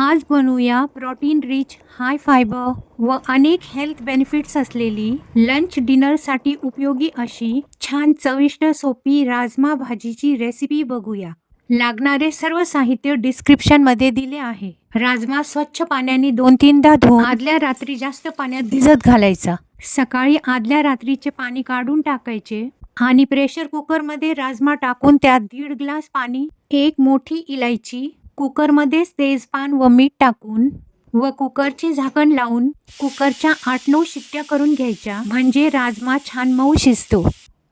आज बनवूया protein rich हाय fibre व अनेक हेल्थ बेनिफिट्स असलेली लंच डिनरसाठी उपयोगी अशी छान चविष्ट सोपी राजमा भाजीची रेसिपी बघूया. लागणारे सर्व साहित्य डिस्क्रिप्शनमध्ये दिले आहे. राजमा स्वच्छ पाण्याने दोन तीनदा धुवून आदल्या रात्री जास्त पाण्यात भिजत घालायचा. सकाळी आदल्या रात्रीचे पाणी काढून टाकायचे आणि प्रेशर कुकरमध्ये राजमा टाकून त्यात दीड ग्लास पाणी एक मोठी इलायची कुकरमध्ये तेजपान व मीठ टाकून व कुकरची झाकण लावून कुकरच्या आठ नऊ शिट्ट्या करून घ्यायच्या. म्हणजे राजमा छान मऊ शिजतो.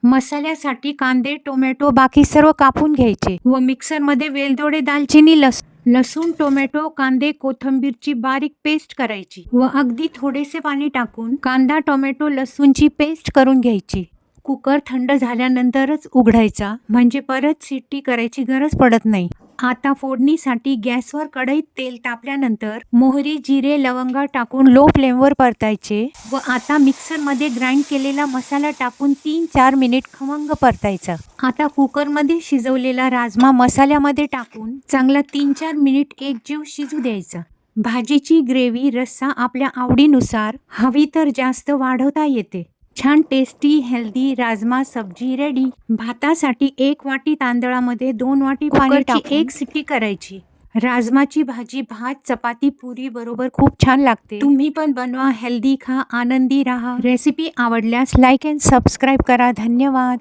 मसाल्यासाठी कांदे टोमॅटो बाकी सर्व कापून घ्यायचे व मिक्सरमध्ये वेलदोडे दालचिनी लस लसूण टोमॅटो कांदे कोथिंबीरची बारीक पेस्ट करायची व अगदी थोडेसे पाणी टाकून कांदा टोमॅटो लसूणची पेस्ट करून घ्यायची. कुकर थंड झाल्यानंतरच उघडायचा. म्हणजे परत शिट्टी करायची गरज पडत नाही. आता फोडणीसाठी गॅसवर कढईत तेल तापल्यानंतर मोहरी जिरे लवंग टाकून लो फ्लेमवर परतायचे व आता मिक्सरमध्ये ग्राइंड केलेला मसाला टाकून तीन चार मिनिट खमंग परतायचा. आता कुकरमध्ये शिजवलेला राजमा मसाल्यामध्ये टाकून चांगला तीन चार मिनिट एकजीव शिजू द्यायचा. भाजीची ग्रेव्ही रस्सा आपल्या आवडीनुसार हवी तर जास्त वाढवता येते. छान टेस्टी हेल्दी राजमा सब्जी रेडी भातासाठी एक वाटी तांदळामध्ये दोन वाटी पाणी एक सिटी करायची. राजमाची भाजी भात चपाती पुरी बरोबर खूप छान लागते. तुम्ही पण बनवा हेल्दी खा आनंदी राहा. रेसिपी आवडल्यास लाईक अँड सबस्क्राईब करा. धन्यवाद.